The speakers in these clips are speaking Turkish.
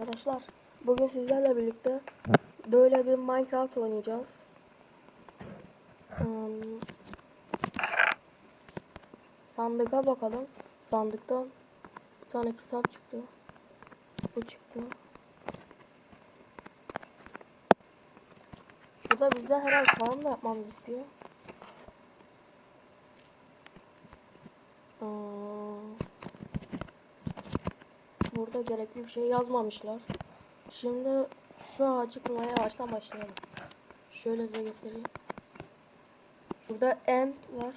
Arkadaşlar bugün sizlerle birlikte böyle bir Minecraft oynayacağız. Hmm, sandığa bakalım. Sandıktan bir tane kitap çıktı. Bu çıktı. Bu da bize herhalde falan da yapmamızı istiyor. Hmm. Burada gerekli bir şey yazmamışlar. Şimdi şu ağacı kırmaya yavaştan başlayalım. Şöyle size göstereyim. Şurada end var.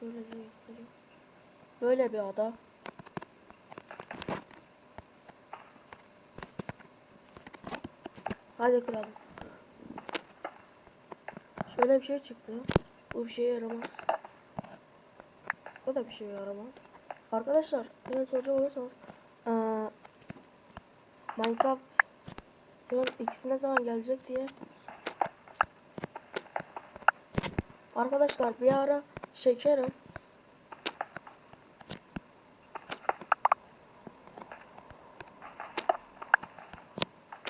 Şöyle size göstereyim. Böyle bir ada. Hadi kıralım. Şöyle bir şey çıktı. Bu bir şeye yaramaz. O da bir şeye yaramaz. Arkadaşlar eğer soracak olursanız eee, Minecraft senin ikisine zaman gelecek diye Arkadaşlar bir ara çekerim.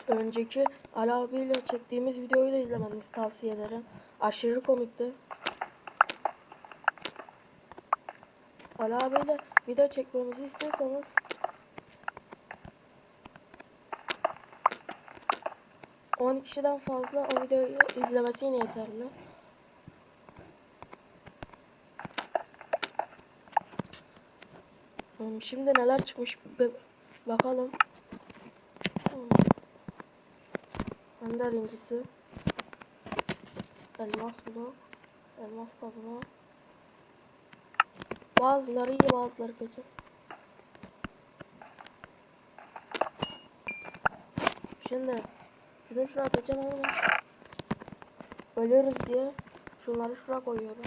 Önceki Ali abiyle çektiğimiz videoyu da izlemenizi tavsiye ederim. Aşırı komikti. Ali abiyle video çekmemizi istiyorsanız on kişiden fazla o videoyu izlemesi yine yeterli. Hmm, Şimdi neler çıkmış bakalım. Hmm. Ender incisi. Elmas blok. Elmas kazma. Bazıları iyi bazıları kötü. Şimdi şunu şuraya atacağım ama ölürüz diye şunları şuraya koyuyorum.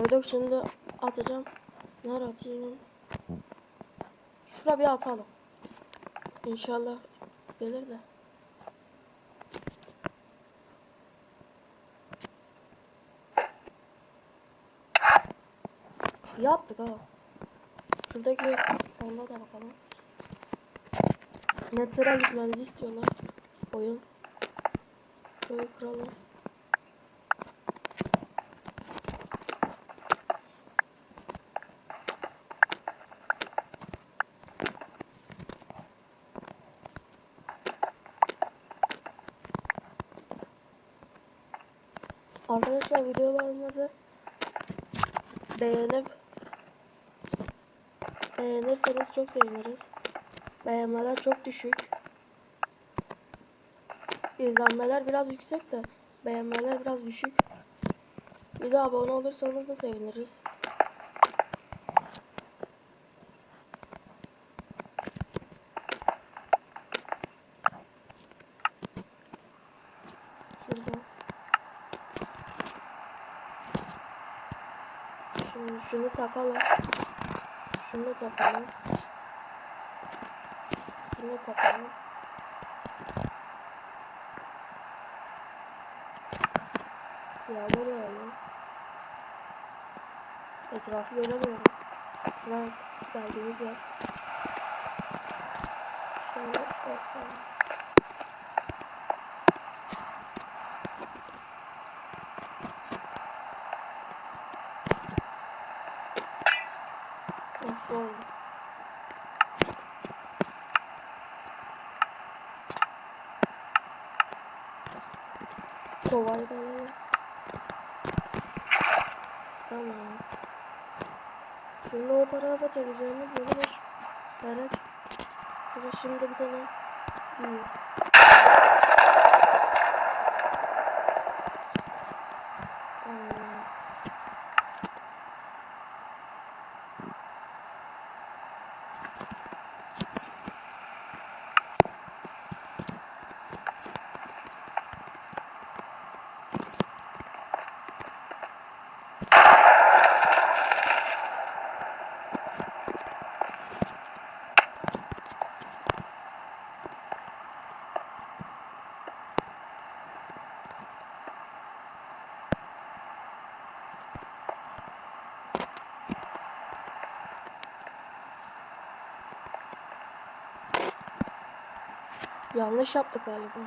Koyduk şimdi atacağım. Nereye atayım? Şuraya bir atalım. İnşallah gelir de. Yattık ha. Şuradaki sandığa da bakalım. Nether'a gitmemizi istiyorlar. Oyun. Şöyle kıralım. Arkadaşlar videolarımızı beğenip beğenirseniz çok seviniriz. Beğenmeler çok düşük. İzlenmeler biraz yüksek de beğenmeler biraz düşük. Bir de abone olursanız da seviniriz. Şurada. Şimdi şunu takalım. Şunu takalım. Şunu takalım. Yağmur yağıyor. Etrafı göremiyorum. Şuna geldiğimiz yer. Şöyle bakalım. Alalım. Tamam. Şimdi o tarafa çekeceğimiz yolu vererek Şurada şimdi bir tane büyük. Yanlış yaptık galiba.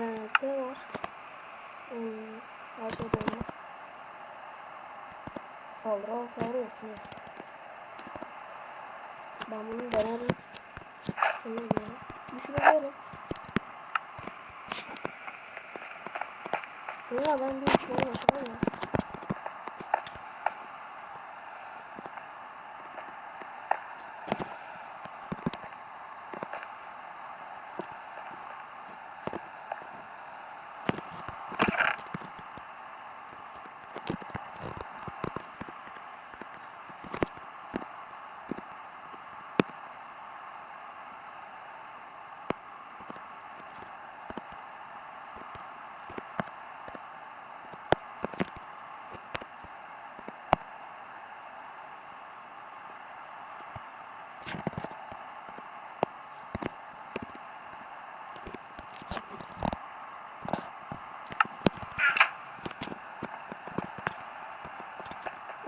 TNT var. Hmm, her şey dolu. Saldırı hasarı 30. Ben bunu denerim. Bir şunu yiyelim. Şununla ben bir içmeye başladım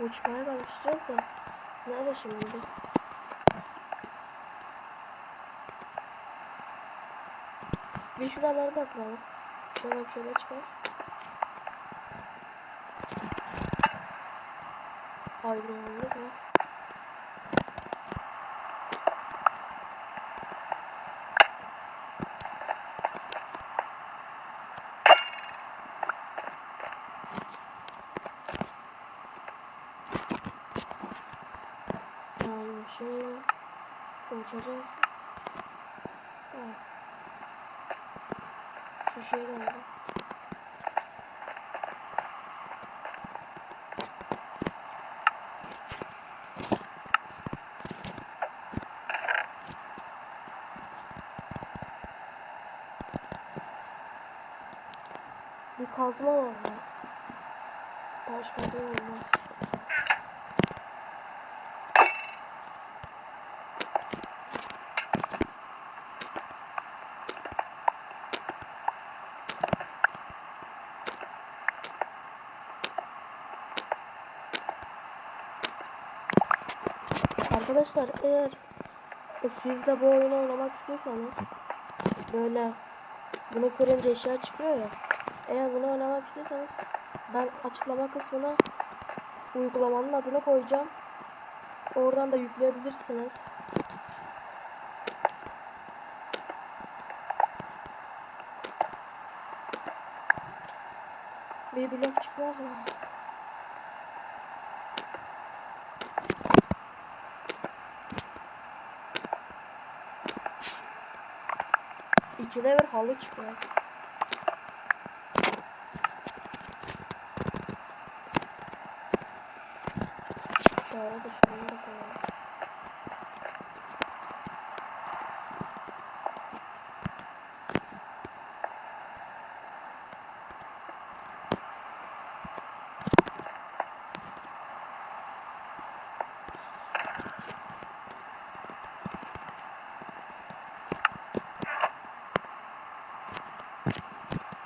Uçmaya çalışacağız da. Nerede şimdi? Bir şuralarda bakalım. Şöyle şöyle çıkar. Aydınlandı mı? Tamam şimdi uçacağız. Evet. Şu şey geldi. Bir kazma lazım. Taş kazma olmaz. Arkadaşlar eğer siz de bu oyunu oynamak istiyorsanız böyle bunu kırınca eşya çıkıyor ya eğer bunu oynamak istiyorsanız ben açıklama kısmına uygulamanın adını koyacağım oradan da yükleyebilirsiniz bir blok çıkmaz mı? Bir halı çıkıyor. Şöyle de şunu da koyalım.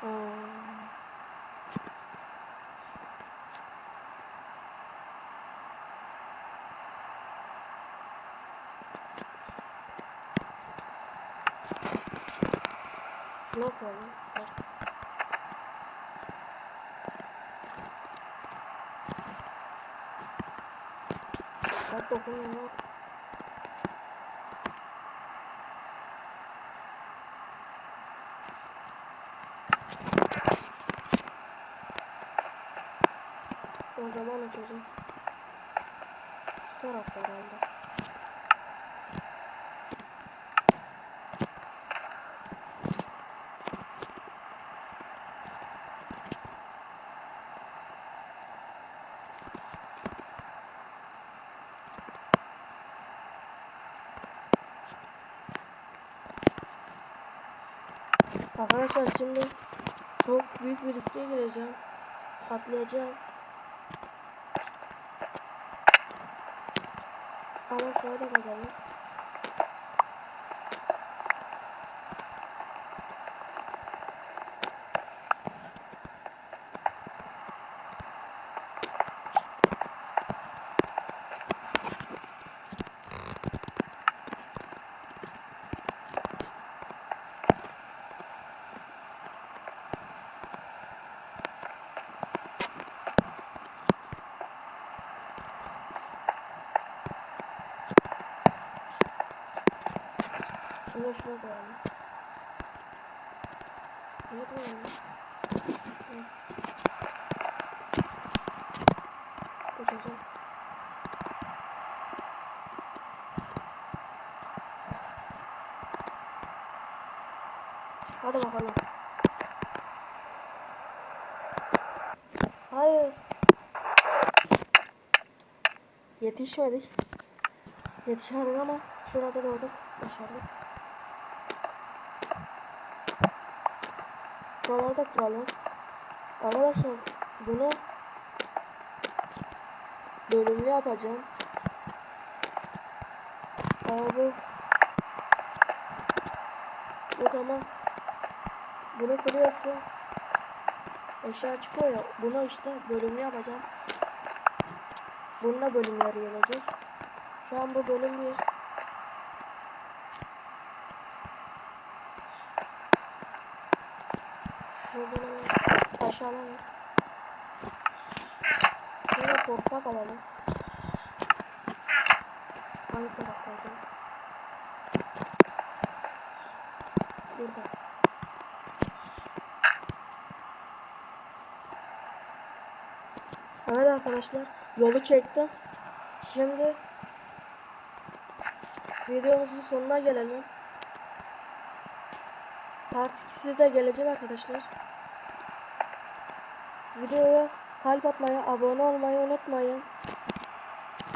Şuna koyalım. Bak dokunuyor. zaman açacağız. Şu tarafta herhalde. Arkadaşlar şimdi çok büyük bir riske gireceğim. Patlayacağım. Ama fayda kazanır. Bunu şuna koyalım. Ne koyalım? Neyse. Koşacağız. Hadi bakalım. Hayır. Yetişmedik. Yetişemedik ama şurada doğduk. Başardık. Buraları da kuralım. Arkadaşlar bunu bölümlü yapacağım. Ama bu tamam. Bunu kırıyorsun. Eşya çıkıyor ya. Bunu işte bölümlü yapacağım. Bunun da bölümleri gelecek. Şu an bu bölüm bir. Şuradan. Hangi taraftaydı? Burada. Evet arkadaşlar yolu çektim. Şimdi videomuzun sonuna gelelim. Part 2'si de gelecek arkadaşlar. Videoya kalp atmayı, abone olmayı unutmayın.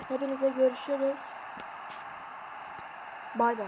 Hepinize görüşürüz. Bay bay.